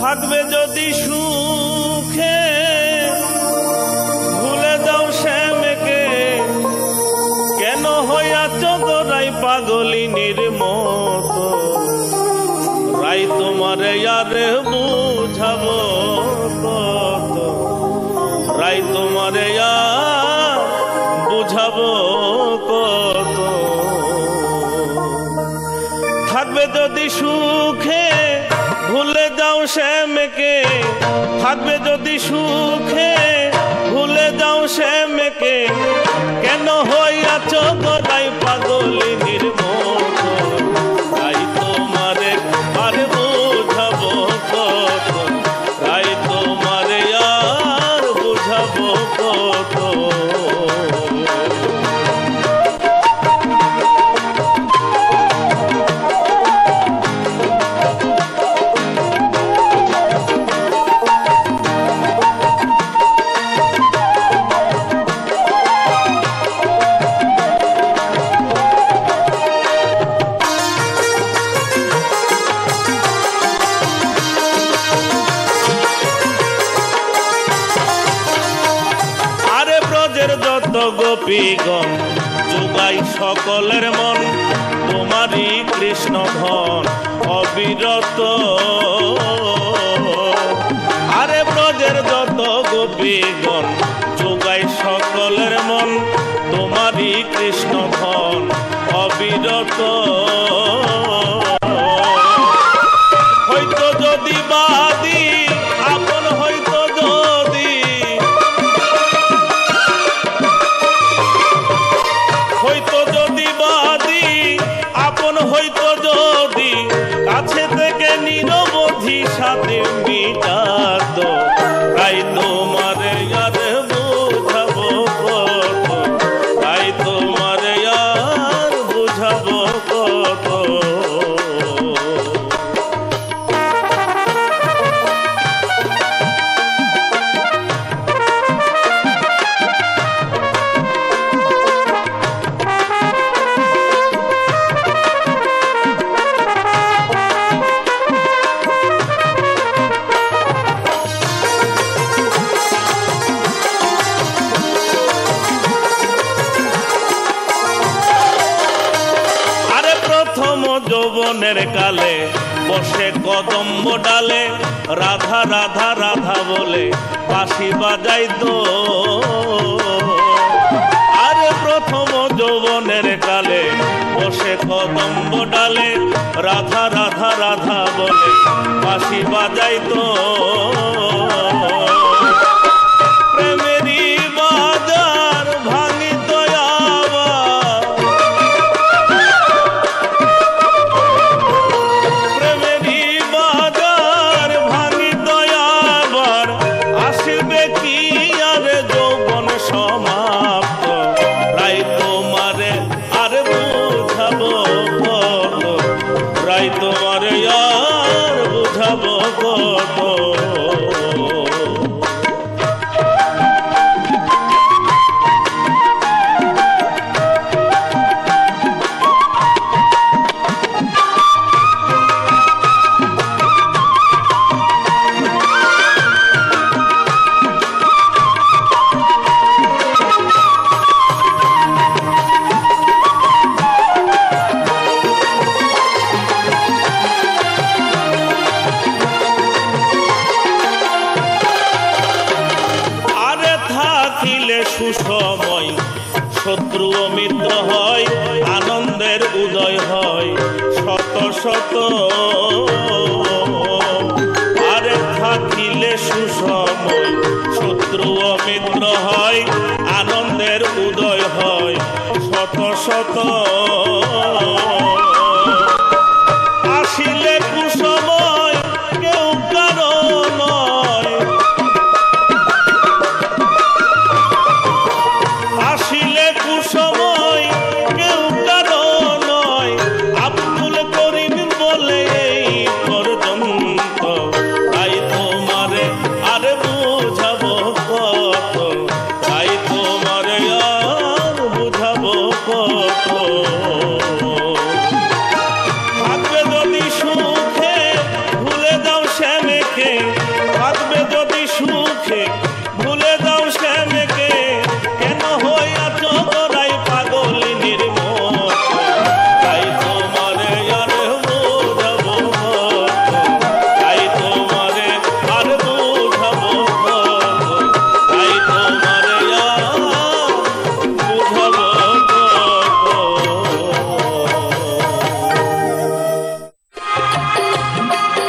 থাকবে যদি সুখে, ভুলে যাও শ্যামকে। কেন হইয়াছ গোরাই পাগলিনীর মতো রাই তোমারে আরে বুঝাব রাই তোমারে আর বুঝাবো কত? থাকবে যদি সুখে যাও শ্যামকে থাকবে যদি সুখে ভুলে যাও শ্যামকে। কেন হইয়াছ গদাই পাগল মতো গোপীগণ যোগাই সকলের মন তোমারই কৃষ্ণ ধন অবিরত। আরে ব্রজের যত গোপীগণ যৌবনের কালে বসে কদম্ব ডালে, রাধা রাধা রাধা বলে বাঁশি বাজাইতো আরে প্রথম যৌবনের কালে বসে কদম্ব ডালে, রাধা রাধা রাধা বলে বাঁশি বাজাইতো প্রেমেরই রাই তোমারে আর বুঝাবো শত্রু ও মিত্র হয়, আনন্দের উদয় হয়। শত শত। আরে থাকিলে সুসময়, শত্রু ও মিত্র হয়, আনন্দের উদয় হয়। শত শত।